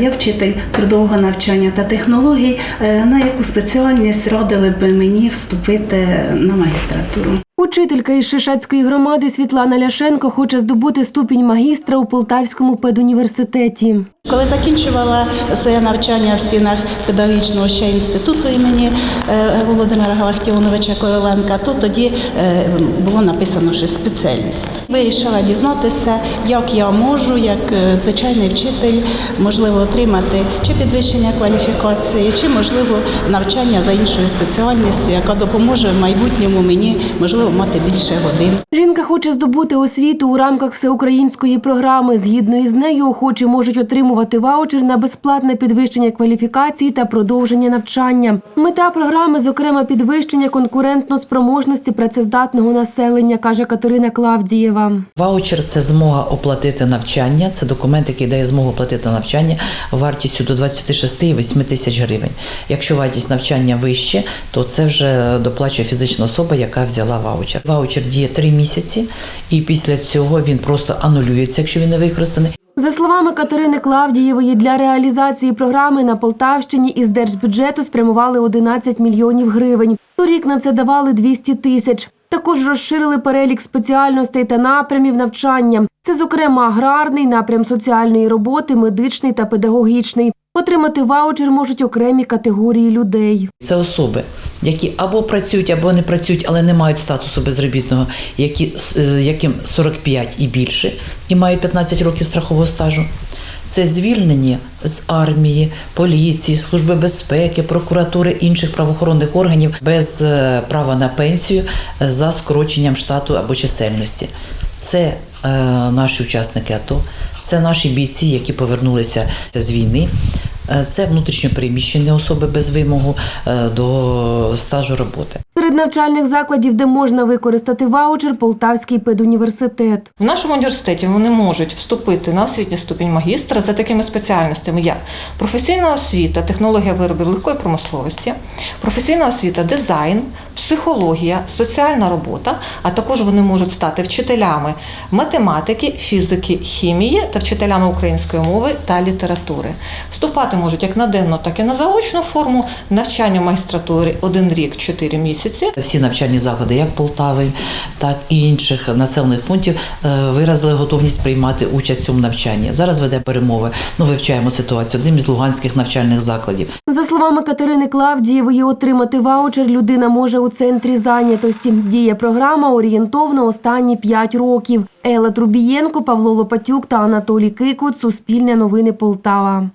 Я вчитель трудового навчання та технологій. Е, На яку спеціальність радили би мені вступити на магістратуру? Учителька із Шишацької громади Світлана Ляшенко хоче здобути ступінь магістра у Полтавському педуніверситеті. Коли закінчувала своє навчання в стінах педагогічного ще інституту імені е, Володимира Галактіоновича Короленка, то тоді е, було написано, що спеціальність. Вирішила дізнатися, як я можу, як е, звичайний вчитель, можливо, отримати чи підвищення кваліфікації, чи можливо навчання за іншою спеціальністю, яка допоможе в майбутньому мені можливо мати більше годин. Жінка хоче здобути освіту у рамках всеукраїнської програми. Згідно із нею, охочі можуть отримувати ваучер на безплатне підвищення кваліфікації та продовження навчання. Мета програми, зокрема, підвищення конкурентно-спроможності працездатного населення, каже Катерина Клавдієва. Ваучер це змога оплатити навчання. Це документ, який дає змогу оплатити навчання вартістю до 26,8 тисяч гривень. Якщо вартість навчання вище, то це вже доплачує фізична особа, яка взяла ваучер. Ваучер діє 3 місяці, і після цього він просто анулюється, якщо він не використаний. За словами Катерини Клавдієвої, для реалізації програми на Полтавщині із держбюджету спрямували 11 мільйонів гривень. Торік на це давали 200 тисяч. Також розширили перелік спеціальностей та напрямів навчання. Це, зокрема, аграрний, напрям соціальної роботи, медичний та педагогічний. Отримати ваучер можуть окремі категорії людей. Це особи, які або працюють, або не працюють, але не мають статусу безробітного, які, е, яким 45 і більше, і мають 15 років страхового стажу. Це звільнені з армії, поліції, служби безпеки, прокуратури інших правоохоронних органів без е, права на пенсію е, за скороченням штату або чисельності. Це е, наші учасники АТО, це наші бійці, які повернулися з війни. Е, Це внутрішньо переміщені особи без вимогу е, до стажу роботи. Серед навчальних закладів, де можна використати ваучер, Полтавський педуніверситет. В нашому університеті вони можуть вступити на освітній ступінь магістра за такими спеціальностями, як професійна освіта, технологія виробів легкої промисловості, професійна освіта, дизайн, психологія, соціальна робота. А також вони можуть стати вчителями математики, фізики, хімії та вчителями української мови та літератури. Вступати можуть як на денну, так і на заочну форму навчання в магістратурі один рік, чотири місяці. Всі навчальні заклади, як Полтави, так і інших населених пунктів, е, виразили готовність приймати участь в цьому навчанні. Зараз веде перемови. Ну, вивчаємо ситуацію. Одним із луганських навчальних закладів. За словами Катерини Клавдієвої, отримати ваучер людина може у центрі зайнятості. Діє програма орієнтовно останні 5 років. Елла Трубієнко, Павло Лопатюк та Анатолій Кикут. Суспільне новини Полтава.